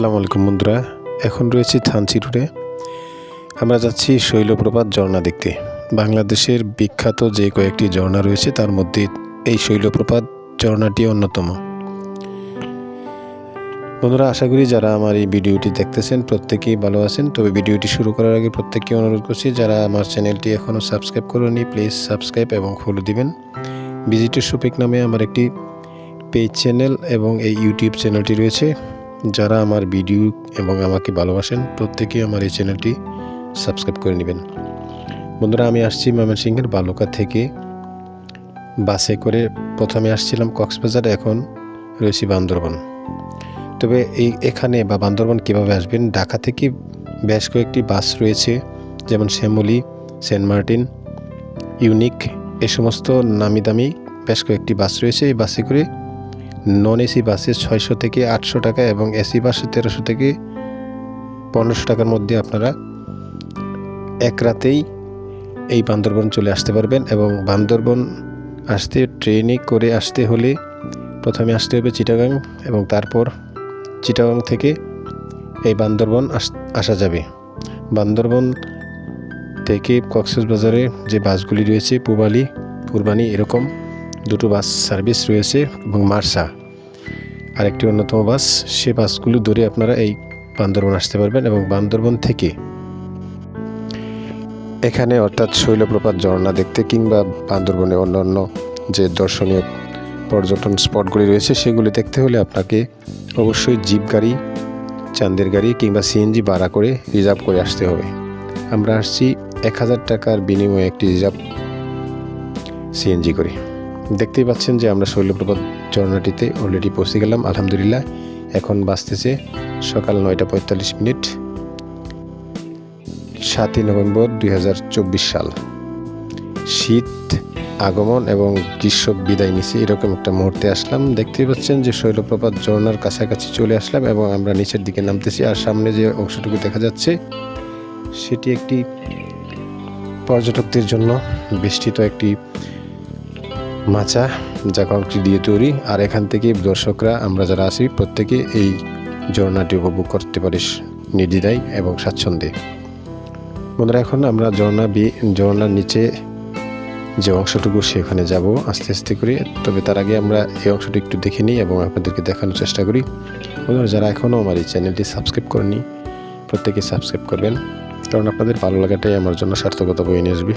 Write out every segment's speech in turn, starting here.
আসসালামু আলাইকুম বন্ধুরা, এখন রয়েছি থানচি রোডে। আমরা যাচ্ছি শৈলপ্রপাত ঝর্ণা দেখতে। বাংলাদেশের বিখ্যাত যে কয়েকটি ঝর্ণা রয়েছে, তার মধ্যে এই শৈলপ্রপাত ঝর্ণাটি অন্যতম। বন্ধুরা, আশা করি যারা আমার এই ভিডিওটি দেখতেছেন প্রত্যেকেই ভালো আছেন। তবে ভিডিওটি শুরু করার আগে প্রত্যেককে অনুরোধ করছি, যারা আমার চ্যানেলটি এখনও সাবস্ক্রাইব করেনি প্লিজ সাবস্ক্রাইব এবং ফলো দিবেন। ভিজিটার শপিক নামে আমার একটি পেজ চ্যানেল এবং এই ইউটিউব চ্যানেলটি রয়েছে। যারা আমার ভিডিও এবং আমাকে ভালোবাসেন প্রত্যেকেই আমার এই চ্যানেলটি সাবস্ক্রাইব করে নেবেন। বন্ধুরা, আমি আসছি ময়মনসিংহের বালুকা থেকে। বাসে করে প্রথমে আসছিলাম কক্সবাজার, এখন রয়েছি বান্দরবন। তবে এই এখানে বা বান্দরবন কীভাবে আসবেন? ঢাকা থেকে বেশ কয়েকটি বাস রয়েছে, যেমন শ্যামলি, সেন্ট মার্টিন, ইউনিক, এ সমস্ত নামি দামি বেশ কয়েকটি বাস রয়েছে। এই বাসে করে নন এসি বাসে ছয়শো থেকে আটশো টাকা এবং এসি বাসে তেরোশো থেকে পনেরোশো টাকার মধ্যে আপনারা এক রাতেই এই বান্দরবন চলে আসতে পারবেন এবং বান্দরবন আসতে, ট্রেনে করে আসতে হলে প্রথমে আসতে হবে চিটাগাং এবং তারপর চিটাগাং থেকে এই বান্দরবন আস- আসা যাবে। বান্দরবন থেকে কক্সবাজারে যে বাসগুলি রয়েছে, পুবালি, পূর্বানি এরকম দুটো বাস সার্ভিস রয়েছে এবং মার্সা। আরেকটি অন্যতম বাস, সে বাসগুলো ধরে আপনারা এই বান্দরবন আসতে পারবেন এবং বান্দরবন থেকে এখানে অর্থাৎ শৈলপ্রপাত, ঝর্ণা দেখতে কিংবা বান্দরবনে অন্যান্য যে দর্শনীয় পর্যটন স্পটগুলি রয়েছে, সেগুলি দেখতে হলে আপনাকে অবশ্যই জিপ গাড়ি, চান্দের গাড়ি কিংবা সিএনজি ভাড়া করে রিজার্ভ করে আসতে হবে। আমরা আসছি এক হাজার টাকার বিনিময়ে একটি রিজার্ভ সিএনজি করি। দেখতেই পাচ্ছেন যে আমরা শৈলপ্রপাত ঝর্ণাটিতে অলরেডি পৌঁছে গেলাম, আলহামদুলিল্লাহ। এখন বাঁচতেছে সকাল নয়টা পঁয়তাল্লিশ মিনিট, সাতই নভেম্বর দুই হাজার চব্বিশ সাল। শীত, আগমন এবং গ্রীষ্ম বিদায় নিছে, এরকম একটা মুহূর্তে আসলাম। দেখতেই পাচ্ছেন যে শৈলপ্রপাত ঝর্ণার কাছাকাছি চলে আসলাম এবং আমরা নিচের দিকে নামতেছি আর সামনে যে অংশটুকু দেখা যাচ্ছে, সেটি একটি পর্যটকদের জন্য বেষ্টিত একটি মাচা, যা কংক্রিট দিয়ে তৈরি, আর এখান থেকে দর্শকরা, আমরা যারা আছি, প্রত্যেকে এই ঝর্ণাটি উপভোগ করতে পারিস নির্দ্বিধায় এবং স্বাচ্ছন্দ্যে। বন্ধুরা, এখন আমরা ঝর্ণা বি, ঝর্ণার নিচে যে অংশটুকু, সেখানে যাব আস্তে আস্তে করে। তবে তার আগে আমরা এই অংশটি একটু দেখে নিই এবং আপনাদেরকে দেখানোর চেষ্টা করি। বন্ধুরা, যারা এখনও আমার এই চ্যানেলটি সাবস্ক্রাইব করেনি প্রত্যেকে সাবস্ক্রাইব করবেন, কারণ আপনাদের ভালো লাগাটাই আমার জন্য সার্থকতা বয়ে নিয়ে আসবে।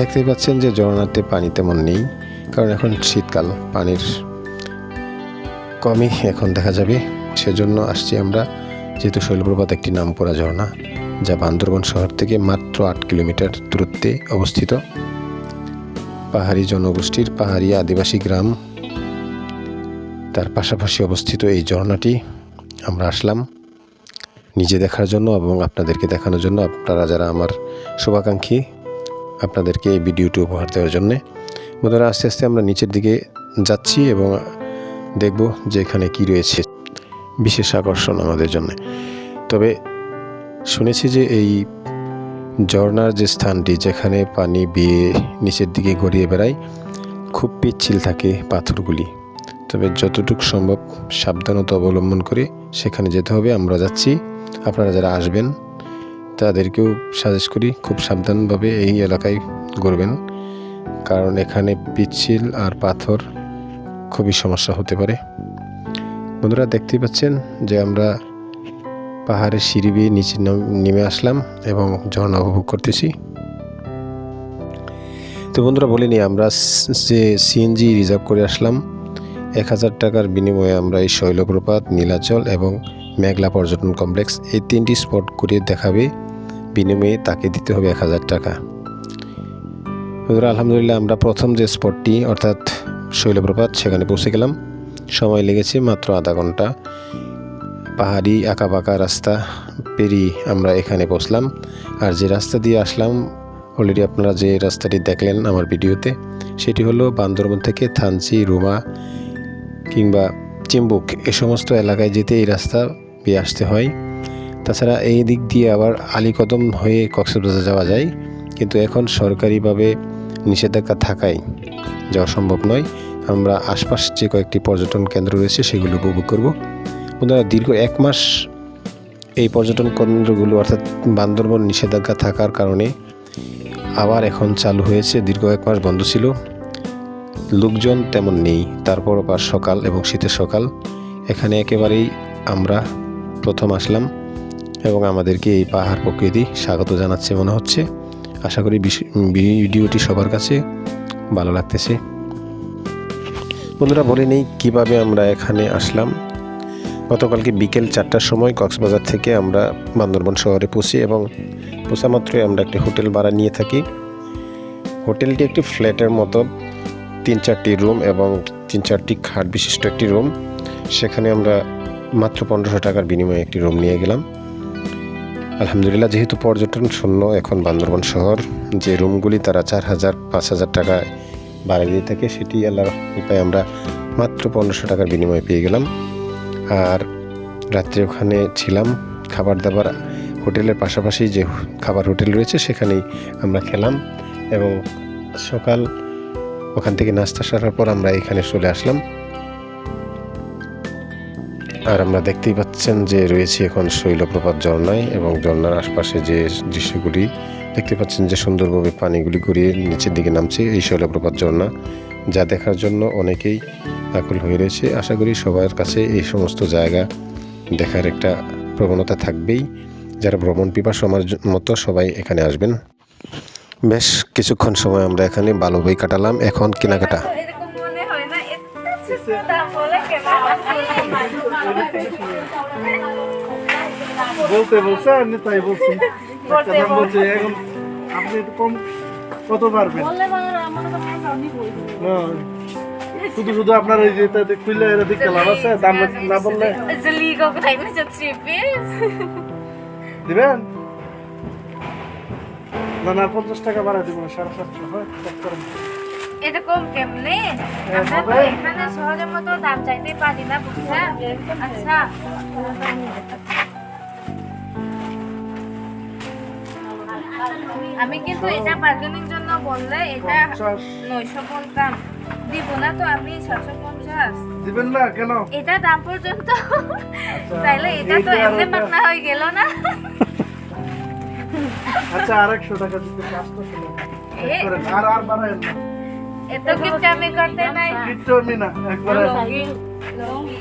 দেখতেই পাচ্ছেন যে ঝর্ণাতে পানি তেমন নেই, কারণ এখন শীতকাল, পানির কমই এখন দেখা যাবে। সেজন্য আসছি আমরা যেহেতু শৈলপ্রপাত একটি নামকরা ঝর্ণা, যা বান্দরবন শহর থেকে মাত্র আট কিলোমিটার দূরত্বে অবস্থিত। পাহাড়ি জনগোষ্ঠীর পাহাড়ি আদিবাসী গ্রাম, তার পাশাপাশি অবস্থিত এই ঝর্ণাটি আমরা আসলাম নিজে দেখার জন্য এবং আপনাদেরকে দেখানোর জন্য। আপনারা যারা আমার শুভাকাঙ্ক্ষী আপনাদেরকে এই ভিডিওটি উপহার দেওয়ার জন্যে। বন্ধুরা, আস্তে আস্তে আমরা নিচের দিকে যাচ্ছি এবং দেখব যে এখানে কি রয়েছে বিশেষ আকর্ষণ আমাদের জন্য। তবে শুনেছি যে এই ঝর্নার যে স্থানটি, যেখানে পানি বিয়ে নিচের দিকে গড়িয়ে বেড়ায়, খুব পিচ্ছিল থাকে পাথরগুলি। তবে যতটুকু সম্ভব সাবধানতা অবলম্বন করে সেখানে যেতে হবে। আমরা যাচ্ছি। আপনারা যারা আসবেন তাদেরকেও সাজেস্ট করি খুব সাবধানভাবে এই এলাকায় ঘুরবেন। কারণ এখানে পিচ্ছিল আর পাথর খুবই সমস্যা হতে পারে। বন্ধুরা দেখতেই পাচ্ছেন যে আমরা পাহাড়ের সিঁড়ি বেয়ে নিচে নাম- আসলাম এবং ঝর্ণা উপভোগ করতেছি। তো বন্ধুরা বলিনি আমরা যে সিএনজি রিজার্ভ করে আসলাম, এক হাজার টাকার বিনিময়ে আমরা এই শৈলপ্রপাত, নীলাচল এবং মেঘলা পর্যটন কমপ্লেক্স এই তিনটি স্পট করে দেখাবে বিনিময়ে তাকে দিতে হবে এক হাজার টাকা। বন্ধুরা আলহামদুলিল্লাহ আমরা প্রথম যে স্পটটি, অর্থাৎ শৈলপ্রপাত, সেখানে পৌঁছে গেলাম। সময় লেগেছে মাত্র আধা ঘণ্টা। পাহাড়ি আঁকা আঁকাবাঁকা রাস্তা পেরিয়ে আমরা এখানে বসলাম। আর যে রাস্তা দিয়ে আসলাম অলরেডি আপনারা যে রাস্তাটি দেখলেন আমার ভিডিওতে, সেটি হলো বান্দরবন থেকে থানচি, রুমা কিংবা চিম্বুক, এ সমস্ত এলাকায় যেতে এই রাস্তা বেয়ে আসতে হয়। তাছাড়া এই দিক দিয়ে আবার আলীকদম হয়ে কক্সবাজার যাওয়া যায়। কিন্তু এখন সরকারিভাবে নিষেধাজ্ঞা থাকায় যাওয়া সম্ভব নয়। আমরা আশপাশ যে কয়েকটি পর্যটন কেন্দ্র রয়েছে সেগুলো উপভোগ করব। বন্ধুরা, দীর্ঘ এক মাস এই পর্যটন কেন্দ্রগুলো অর্থাৎ বান্দরবন নিষেধাজ্ঞা থাকার কারণে আবার এখন চালু হয়েছে। দীর্ঘ এক মাস বন্ধ ছিল। লোকজন তেমন নেই। তারপর আবার সকাল এবং শীতের সকাল। এখানে একেবারেই আমরা প্রথম আসলাম। এবং আমাদেরকে এই পাহাড় প্রকৃতি স্বাগত জানাচ্ছে মনে হচ্ছে। আশা করি ভিডিওটি সবার কাছে ভালো লাগতেছে। বন্ধুরা, বলে নেই কীভাবে আমরা এখানে আসলাম। গতকালকে বিকেল চারটার সময় কক্সবাজার থেকে আমরা বান্দরবন শহরে পৌঁছি এবং পৌঁছা মাত্রই আমরা একটি হোটেল ভাড়া নিয়ে থাকি। হোটেলটি একটি ফ্ল্যাটের মতো, তিন চারটি রুম এবং তিন চারটি খাট বিশিষ্ট একটি রুম। সেখানে আমরা মাত্র পনেরোশো টাকার বিনিময়ে একটি রুম নিয়ে গেলাম। আলহামদুলিল্লাহ, যেহেতু পর্যটন শূন্য এখন বান্দরবন শহর, যে রুমগুলি তারা চার হাজার, পাঁচ হাজার টাকায় ভাড়া দিয়ে থাকে, সেটি আল্লাহর কৃপায় আমরা মাত্র পনেরোশো টাকার বিনিময়ে পেয়ে গেলাম। আর রাত্রে ওখানে ছিলাম, খাবার দাবার হোটেলের পাশাপাশি যে খাবার হোটেল রয়েছে, সেখানেই আমরা খেলাম এবং সকাল ওখান থেকে নাস্তা সারার পর আমরা এখানে চলে আসলাম। আর আমরা দেখতেই পাচ্ছেন যে রয়েছে এখন শৈলপ্রপাত ঝর্ণায় এবং ঝর্ণার আশপাশে যে দৃশ্যগুলি, দেখতে পাচ্ছেন যে সুন্দরভাবে পানিগুলি গড়িয়ে নিচের দিকে নামছে এই শৈলপ্রপাত ঝর্ণা, যা দেখার জন্য অনেকেই আকুল হয়ে রয়েছে। আশা করি সবার কাছে এই সমস্ত জায়গা দেখার একটা প্রবণতা থাকবেই। যারা ভ্রমণ পিপাসু আমার মতো সবাই এখানে আসবেন। বেশ, কিছুক্ষণ সময় আমরা এখানে ভালোভাবেই কাটালাম। এখন কেনাকাটা তো এরকম মনে হয় না এত ছোট দাম বলে কেনা বলতে বলছে আমি তাই বলছি। একটা দাম বলছে এখন আপনি একটু কম কত পারবেন। না, শুধু শুধু আপনার ওই যে তাতে খুললে এটা দেখতে লাভ আছে দাম না বললে. দিবেন? না না পঞ্চাশ টাকা বাড়াই দিব সাড়ে সাতশো হয় check করেন। এরকম কেমনে? আমরা তো এখানে সহজের মতো দাম চাইতে পারি না বুঝছেন? আচ্ছা। আমি কিন্তু এটা বার্গেনিং জন্য বললে এটা নয়শো বলতাম দিব না তো আমি সাতশো পঞ্চাশ। দিবেন না কেন? এটা দাম পর্যন্ত। তাইলে এটা তো এমনি। পাকনা হয়ে গেল না। আচ্ছা টাকা দিতে পাঁচশো টাকা। এ, আর আর বাড়ায় না। Ito gift kami kante na. Gift kami na. Longgi. Longgi.